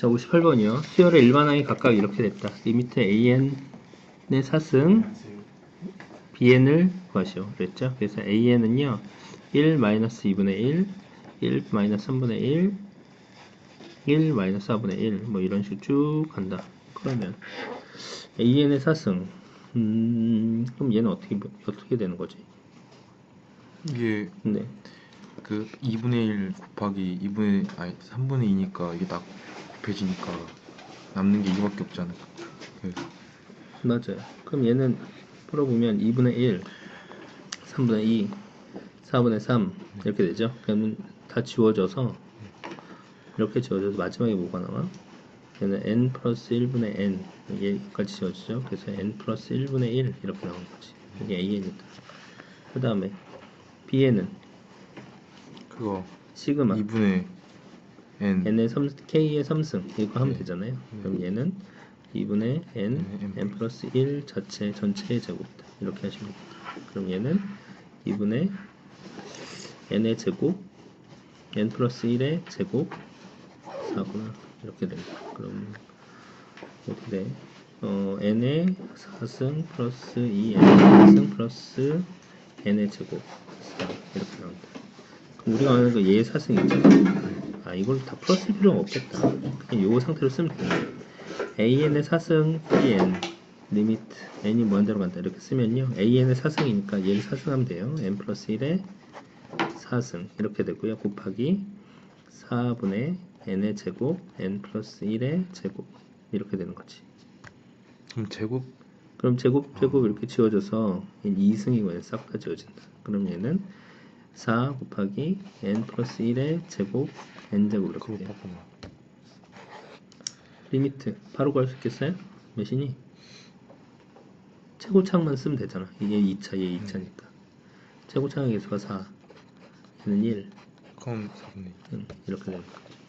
자, 58번이요. 수열의 일반항이 각각 이렇게 됐다. 리미트 an의 사승 bn을 구하시오. 그랬죠? 그래서 an은요. 1 마이너스 2분의 1, 1 마이너스 3분의 1, 1 마이너스 4분의 1, 뭐 이런 식으로 쭉 간다. 그러면 an의 사승, 음, 그럼 얘는 어떻게 어떻게 되는 거지? 이게 네, 그 2분의 1 곱하기 2분의 아니 3분의 2니까 이게 딱 곱해지니까 남는 게 이거밖에 없잖아. 그래서 맞아요. 그럼 얘는 풀어보면 2분의 1, 3분의 2, 4분의 3 이렇게 되죠. 그러면 다 지워져서 이렇게 지워져서 마지막에 뭐가 나와? 얘는 n 플러스 1분의 n 얘까지 지워지죠. 그래서 n 플러스 1분의 1 이렇게 나오는 거지. 이게 an이다. 그 다음에 bn은 그거 시그마 2분의 n n의 3, k의 3승 이거 하면 네. 되잖아요. 그럼 얘는 2분의 n, 네, n n 플러스 1 자체 전체의 제곱이다. 이렇게 하시면 됩니다. 그럼 얘는 2분의 n의 제곱 n 플러스 1의 제곱 4구나 이렇게 됩니다. 그럼 어떻게 돼? 어, n의 4승 플러스 2n 4승 플러스 n의 제곱 4 이렇게 나온다. 그럼 우리가 아는 그 얘의 4승 있잖아. 아 이걸 다 풀었을 필요가 없겠다. 그냥 요 상태로 쓰면 돼. an의 4승 bn 리미트 n이 무한대로 간다. 이렇게 쓰면요. An의 4승이니까 얘를 4승하면 돼요. N 플러스 1의 4승. 이렇게 되고요. 곱하기 4분의 n의 제곱 n 플러스 1의 제곱. 이렇게 되는 거지. 그럼 제곱? 그럼 제곱 제곱 이렇게 지워져서 2승이고요 싹 다 지워진다. 그럼 얘는 4 곱하기 n 플러스 1의 제곱 n 제곱 이렇게 돼요. 리미트 바로 구할 수 있겠어요? 몇이니? 최고차항만 쓰면 되잖아. 이게 2차, 얘 2차니까. 최고차항의 개수가 4. 얘는 1. 그럼 4분의 2. 응, 이렇게 되는 거지.